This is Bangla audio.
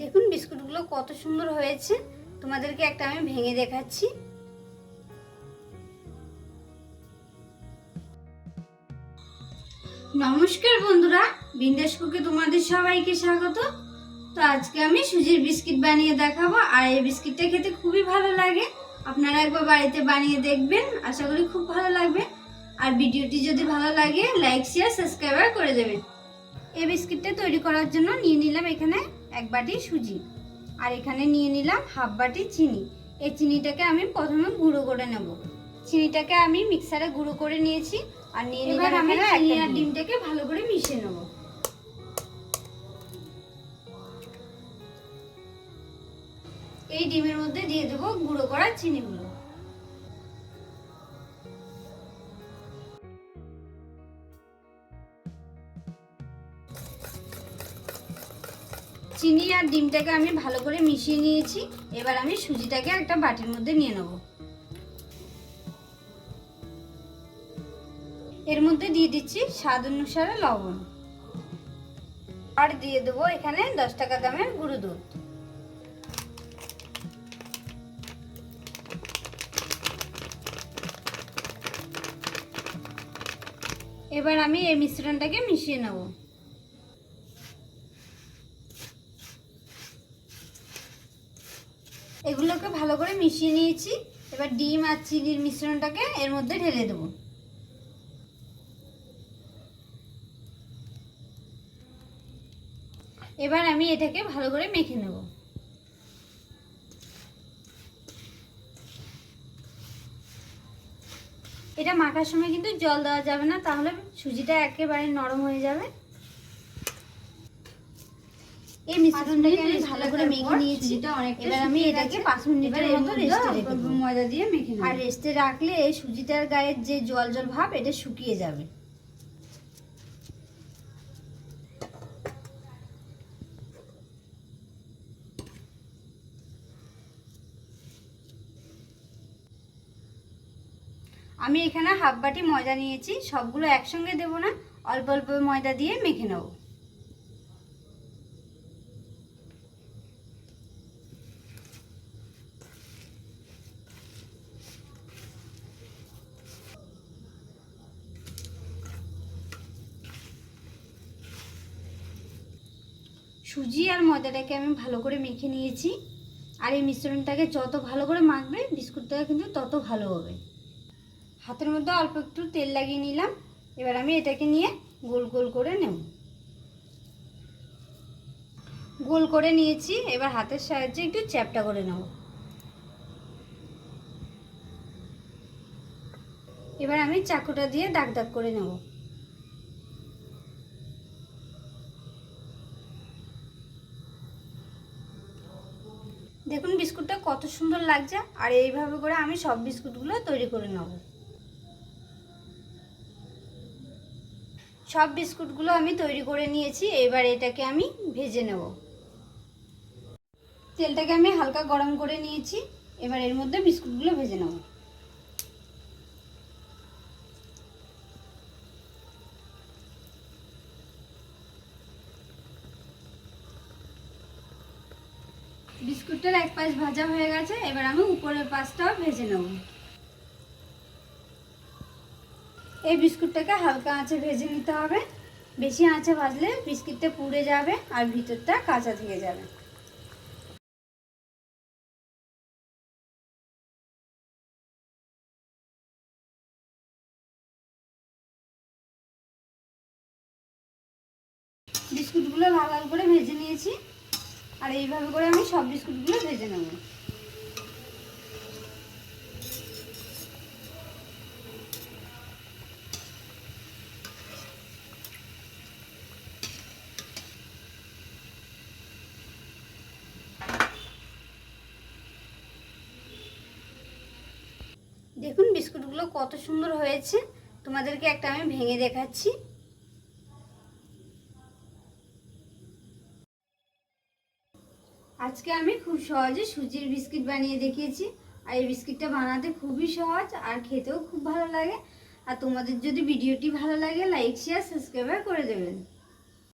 দেখুন বিস্কুটগুলো কত সুন্দর হয়েছে। তোমাদেরকে একটা আমি ভেঙে দেখাচ্ছি। নমস্কার বন্ধুরা বিন্দাস কুকে তোমাদের সবাইকে স্বাগত। তো আজকে আমি সুজির বিস্কিট বানিয়ে দেখাবো, আর এই বিস্কিটটা খেতে খুবই ভালো লাগে। আপনারা একবার বাড়িতে বানিয়ে দেখবেন, আশা করি খুব ভালো লাগবে। আর ভিডিওটি যদি ভালো লাগে, লাইক শেয়ার সাবস্ক্রাইবার করে দেবেন। এই বিস্কিটটা তৈরি করার জন্য নিয়ে নিলাম এখানে এক বাটি সুজি। আর এখানে নিয়ে নিলাম হাফ বাটি চিনি। এই চিনিটাকে আমি প্রথমে গুঁড়ো করে নেব। চিনিটাকে আমি মিক্সারে গুঁড়ো করে নিয়েছি আর নিয়ে নিলাম আমি চিনি আর ডিমটাকে ভালো করে মিশিয়ে নেব। এই ডিমের মধ্যে দিয়ে দেবো গুঁড়ো করা চিনিগুলো। চিনি আর ডিমটাকে আমি ভালো করে মিশিয়ে নিয়েছি। এবার আমি সুজিটাকে একটা বাটির মধ্যে নিয়ে নেব। এর মধ্যে দিয়ে দিচ্ছি স্বাদ অনুসারে লবণ। আর দিয়ে দেবো এখানে দশ টাকা দামের গুঁড়ো দুধ। এবার আমি এই মিশ্রণটাকে মিশিয়ে নেব। এগুলোকে ভালো করে মিশিয়ে নিয়েছি। এবার ডিম আর চিনির মিশ্রণটাকে এর মধ্যে ঢেলে দেবো। এবার আমি এটাকে ভালো করে মেখে নেব। এটা মাখার সময় কিন্তু জল দেওয়া যাবে না, তাহলে সুজিটা একেবারে নরম হয়ে যাবে। এই মিশ্রণটাকে আমি ভালো করে মেখে নিয়েছি। এবার আমি এটাকে পাঁচ মিনিটের মতো রেস্টে রেখে ময়দা দিয়ে মেখে আর রেস্টে রাখলে এই সুজিটার গায়ের যে জল জল ভাব এটা শুকিয়ে যাবে। আমি এখানে হাফ বাটি ময়দা নিয়েছি। সবগুলো একসঙ্গে দেবো না। অল্প অল্প ময়দা দিয়ে মেখে নেব। সুজি আর ময়দাটাকে আমি ভালো করে মেখে নিয়েছি। আর এই মিশ্রণটাকে যত ভালো করে মাখবে বিস্কুটটাকে কিন্তু তত ভালো হবে। হাতের মধ্যে অল্প একটু তেল লাগিয়ে নিলাম। এবার আমি এটাকে নিয়ে গোল গোল করে নেব। গোল করে নিয়েছি, এবার হাতের সাহায্যে একটু চ্যাপটা করে নেব। এবার আমি চাকুটা দিয়ে দাগ দাগ করে নেব। দেখুন বিস্কুটটা কত সুন্দর লাগছে, আর এইভাবে করে আমি সব বিস্কুটগুলো তৈরি করে নেব। সব বিস্কুটগুলো আমি তৈরি করে নিয়েছি, এবার এটাকে আমি ভেজে নেব। তেলটাকে আমি হালকা গরম করে নিয়েছি, এবার এর মধ্যে বিস্কুটগুলো ভেজে নেব। বিস্কুটটার এক পাশ ভাজা হয়ে গেছে, এবার আমি উপরের পাশটাও ভেজে নেব। এই বিস্কুটটাকে হালকা আঁচে ভেজে নিতে হবে। বেশি আঁচে ভাজলে বিস্কিটটা পুড়ে যাবে আর ভিতরটা কাঁচা থেকে যাবে। বিস্কুটগুলো লাল লাল করে ভেজে নিয়েছি। আর এইভাবে করে আমি সব বিস্কুটগুলো ভেজে নেব। দেখুন বিস্কুটগুলো কত সুন্দর হয়েছে। তোমাদেরকে একটা আমি ভেঙে দেখাচ্ছি। আজকে আমি খুব সহজে সুজির বিস্কিট বানিয়ে দেখিয়েছি। আর এই বিস্কিটটা বানাতে খুবই সহজ আর খেতেও খুব ভালো লাগে। আর তোমাদের যদি ভিডিওটি ভালো লাগে, লাইক শেয়ার সাবস্ক্রাইব করে দেবেন।